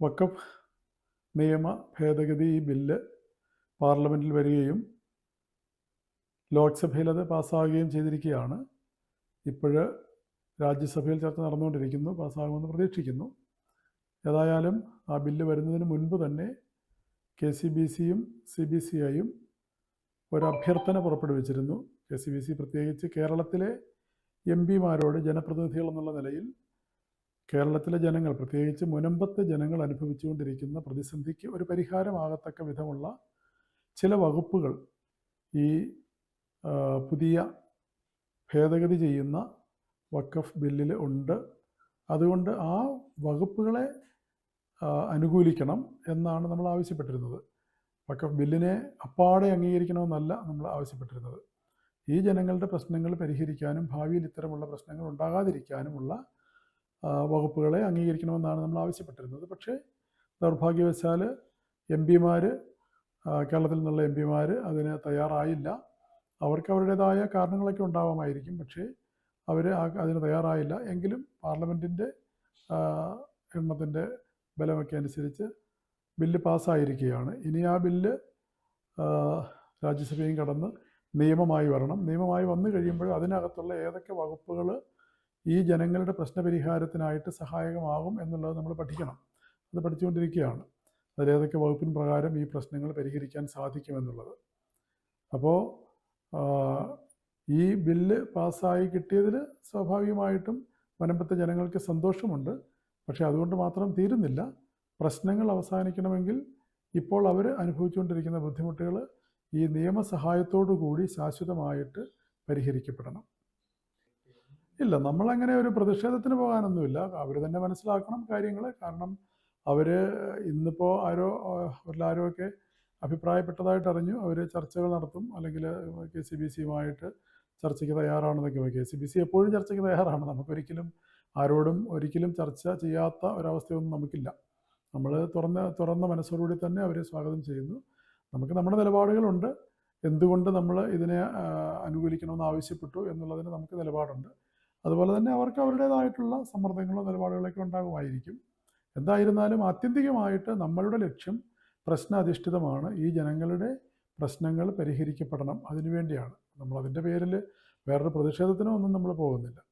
വഖഫ് നിയമ ഭേദഗതി ബില്ല് പാർലമെന്റിൽ വരികയും ലോക്സഭയിൽ അത് പാസ്സാവുകയും ചെയ്തിരിക്കുകയാണ്. ഇപ്പോൾ രാജ്യസഭയിൽ ചർച്ച നടന്നുകൊണ്ടിരിക്കുന്നു പാസ്സാകുമെന്ന് പ്രതീക്ഷിക്കുന്നു. ഏതായാലും ആ ബില്ല് വരുന്നതിന് മുൻപ് തന്നെ കെ സി ബി സിയും സി ബി സി ഐയും ഒരു അഭ്യർത്ഥന പുറപ്പെടുവിച്ചിരുന്നു. കെ സി ബി സി പ്രത്യേകിച്ച് കേരളത്തിലെ എം പിമാരോട് ജനപ്രതിനിധികൾ എന്നുള്ള നിലയിൽ കേരളത്തിലെ ജനങ്ങൾ പ്രത്യേകിച്ച് മുനമ്പത്തെ ജനങ്ങൾ അനുഭവിച്ചുകൊണ്ടിരിക്കുന്ന പ്രതിസന്ധിക്ക് ഒരു പരിഹാരമാകത്തക്ക വിധമുള്ള ചില വകുപ്പുകൾ ഈ പുതിയ ഭേദഗതി ചെയ്യുന്ന വക്കഫ് ബില്ലിൽ ഉണ്ട്. അതുകൊണ്ട് ആ വകുപ്പുകളെ അനുകൂലിക്കണം എന്നാണ് നമ്മൾ ആവശ്യപ്പെട്ടിരുന്നത്. വക്കഫ് ബില്ലിനെ അപ്പാടെ അംഗീകരിക്കണമെന്നല്ല നമ്മൾ ആവശ്യപ്പെട്ടിരുന്നത്. ഈ ജനങ്ങളുടെ പ്രശ്നങ്ങൾ പരിഹരിക്കാനും ഭാവിയിൽ ഇത്തരമുള്ള പ്രശ്നങ്ങൾ ഉണ്ടാകാതിരിക്കാനുമുള്ള വകുപ്പുകളെ അംഗീകരിക്കണമെന്നാണ് നമ്മൾ ആവശ്യപ്പെട്ടിരുന്നത്. പക്ഷേ ദൗർഭാഗ്യവശാൽ എം പിമാർ കേരളത്തിൽ നിന്നുള്ള എം പിമാർ അതിന് തയ്യാറായില്ല. അവർക്ക് അവരുടേതായ കാരണങ്ങളൊക്കെ ഉണ്ടാവാമായിരിക്കും. പക്ഷേ അവർ അതിന് തയ്യാറായില്ല. എങ്കിലും പാർലമെന്റിന്റെ എണ്ണത്തിന്റെ ബലമൊക്കെ അനുസരിച്ച് ബില്ല് പാസ്സായിരിക്കുകയാണ്. ഇനി ആ ബില്ല് രാജ്യസഭയും കടന്ന് നിയമമായി വരണം. നിയമമായി വന്നു കഴിയുമ്പോൾ അതിനകത്തുള്ള ഏതൊക്കെ വകുപ്പുകൾ ഈ ജനങ്ങളുടെ പ്രശ്നപരിഹാരത്തിനായിട്ട് സഹായകമാകും എന്നുള്ളത് നമ്മൾ പഠിക്കണം. അത് പഠിച്ചുകൊണ്ടിരിക്കുകയാണ്. അതിലേതൊക്കെ വകുപ്പിൻ പ്രകാരം ഈ പ്രശ്നങ്ങൾ പരിഹരിക്കാൻ സാധിക്കുമെന്നുള്ളത്. അപ്പോൾ ഈ ബില്ല് പാസ്സായി കിട്ടിയതിൽ സ്വാഭാവികമായിട്ടും വനമ്പത്തെ ജനങ്ങൾക്ക് സന്തോഷമുണ്ട്. പക്ഷേ അതുകൊണ്ട് മാത്രം തീരുന്നില്ല. പ്രശ്നങ്ങൾ അവസാനിക്കണമെങ്കിൽ ഇപ്പോൾ അവർ അനുഭവിച്ചുകൊണ്ടിരിക്കുന്ന ബുദ്ധിമുട്ടുകൾ ഈ നിയമസഹായത്തോടു കൂടി ശാശ്വതമായിട്ട് പരിഹരിക്കപ്പെടണം. ഇല്ല നമ്മളങ്ങനെ ഒരു പ്രതിഷേധത്തിന് പോകാനൊന്നുമില്ല. അവർ തന്നെ മനസ്സിലാക്കണം കാര്യങ്ങൾ കാരണം അവർ ഇന്നിപ്പോൾ ആരോ അവരിലാരോ ഒക്കെ അഭിപ്രായപ്പെട്ടതായിട്ട് അറിഞ്ഞു. അവർ ചർച്ചകൾ നടത്തും. അല്ലെങ്കിൽ കെ സി ബി സിയുമായിട്ട് ചർച്ചയ്ക്ക് തയ്യാറാണെന്നൊക്കെ കെ സി ബി സി എപ്പോഴും ചർച്ചയ്ക്ക് തയ്യാറാണ്. നമുക്കൊരിക്കലും ആരോടും ഒരിക്കലും ചർച്ച ചെയ്യാത്ത ഒരവസ്ഥയൊന്നും നമുക്കില്ല. നമ്മൾ തുറന്ന തുറന്ന മനസ്സോടുകൂടി തന്നെ അവരെ സ്വാഗതം ചെയ്യുന്നു. നമുക്ക് നമ്മുടെ നിലപാടുകളുണ്ട്. എന്തുകൊണ്ട് നമ്മൾ ഇതിനെ അനുകൂലിക്കണമെന്ന് ആവശ്യപ്പെട്ടു എന്നുള്ളതിന് നമുക്ക് നിലപാടുണ്ട്. അതുപോലെ തന്നെ അവർക്ക് അവരുടേതായിട്ടുള്ള സമ്മർദ്ദങ്ങളോ നിലപാടുകളൊക്കെ ഉണ്ടാകുമായിരിക്കും. എന്തായിരുന്നാലും ആത്യന്തികമായിട്ട് നമ്മളുടെ ലക്ഷ്യം പ്രശ്നാധിഷ്ഠിതമാണ്. ഈ ജനങ്ങളുടെ പ്രശ്നങ്ങൾ പരിഹരിക്കപ്പെടണം. അതിനുവേണ്ടിയാണ്. നമ്മൾ അതിന്റെ പേരിൽ വേറൊരു പ്രതിഷേധത്തിനോ ഒന്നും നമ്മൾ പോകുന്നില്ല.